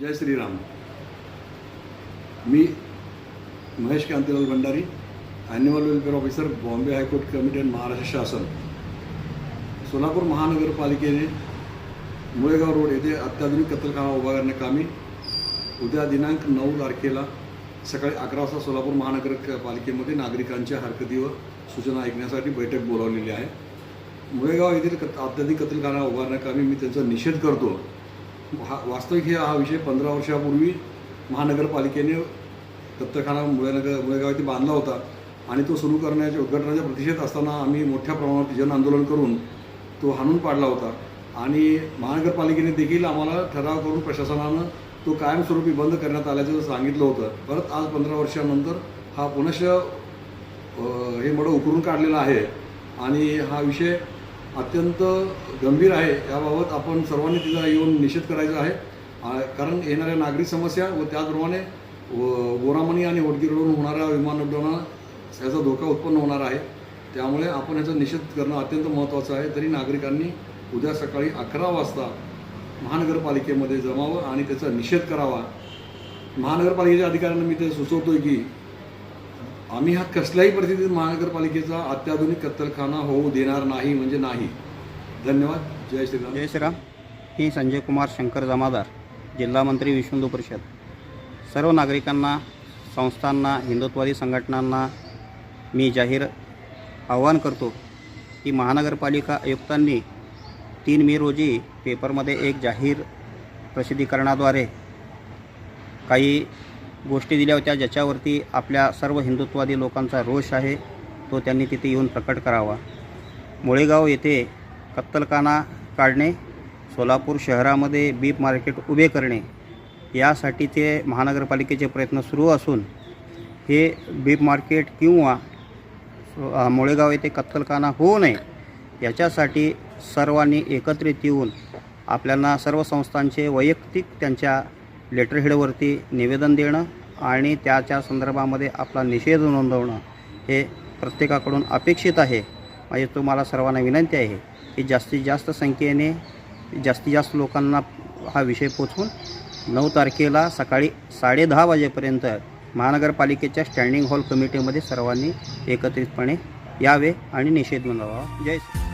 Jai Shriram. Me Mahesh Kantilal Bhandari annual welfare officer Bombay high court committee and Maharashtra शासन सोलापूर महानगरपालिकेने Mulegaon road येथे अत्याधुनिक कत्तलखाना उभा करण्याकामी उद्या दिनांक नऊ तारखेला सकाळी अकरा वाजता सोलापूर महानगरपालिकेमध्ये नागरिकांच्या हरकती व सूचना ऐकण्यासाठी बैठक बोलावलेली आहे. मुळेगाव येथील कत अत्याधिक कत्तलखाना उभारण्याकामी मी त्यांचा निषेध करतो. हा वास्तविक हे हा विषय पंधरा वर्षापूर्वी महानगरपालिकेने दत्तखाना मुळेनगर मुळेगाव येथे बांधला होता आणि तो सुरू करण्याच्या उद्घाटनाच्या प्रतिषेध असताना आम्ही मोठ्या प्रमाणात जन आंदोलन करून तो हाणून पाडला होता. आणि महानगरपालिकेने देखील आम्हाला ठराव करून प्रशासनानं तो कायमस्वरूपी बंद करण्यात आल्याचं सांगितलं होतं. परत आज पंधरा वर्षानंतर हा पुनश्च हे मडं उकरून काढलेला आहे. आणि हा विषय अत्यंत गंभीर आहे. याबाबत आपण सर्वांनी तिचा येऊन निषेध करायचा आहे. कारण येणाऱ्या नागरिक समस्या व त्याचप्रमाणे व- आणि वडगिरडून होणाऱ्या विमान उड्डाणा याचा धोका उत्पन्न होणार आहे. त्यामुळे आपण याचा निषेध करणं अत्यंत महत्त्वाचं आहे. तरी नागरिकांनी उद्या सकाळी अकरा वाजता महानगरपालिकेमध्ये जमावं आणि त्याचा निषेध करावा. महानगरपालिकेच्या अधिकाऱ्यांना मी ते सुचवतोय की आम्ही हा कसल्याही परिस्थितीत महानगरपालिकेचा अत्याधुनिक कत्तलखाना होऊ देणार नाही म्हणजे नाही. धन्यवाद. जय श्रीराम. जय श्रीराम. मी संजय कुमार शंकर जमादार जिल्हा मंत्री विश्व परिषद. सर्व नागरिकांना संस्थांना हिंदुत्वादी संघटनांना मी जाहीर आवाहन करतो की महानगरपालिका आयुक्तांनी तीन मे रोजी पेपरमध्ये एक जाहीर प्रसिद्धीकरणाद्वारे काही गोष्टी दिल्या होत्या ज्याच्यावरती आपल्या सर्व हिंदुत्वादी लोकांचा रोष आहे तो त्यांनी तिथे येऊन प्रकट करावा. मुळेगाव येथे कत्तलखाना काढणे सोलापूर शहरामध्ये बीप मार्केट उभे करणे यासाठी ते महानगरपालिकेचे प्रयत्न सुरू असून हे बीप मार्केट किंवा मुळेगाव येथे कत्तलखाना होऊ नये याच्यासाठी सर्वांनी एकत्रित येऊन आपल्याला सर्व संस्थांचे वैयक्तिक त्यांच्या लेटरहेडवरती निवेदन देणं आणि त्याच्या संदर्भामध्ये आपला निषेध नोंदवणं हे प्रत्येकाकडून अपेक्षित आहे. माझी तुम्हाला सर्वांना विनंती आहे की जास्तीत जास्त संख्येने जास्तीत जास्त लोकांना हा विषय पोचवून नऊ तारखेला सकाळी साडेदहा वाजेपर्यंत महानगरपालिकेच्या स्टँडिंग हॉल कमिटीमध्ये सर्वांनी एकत्रितपणे यावे आणि निषेध नोंदवावा. जय श्री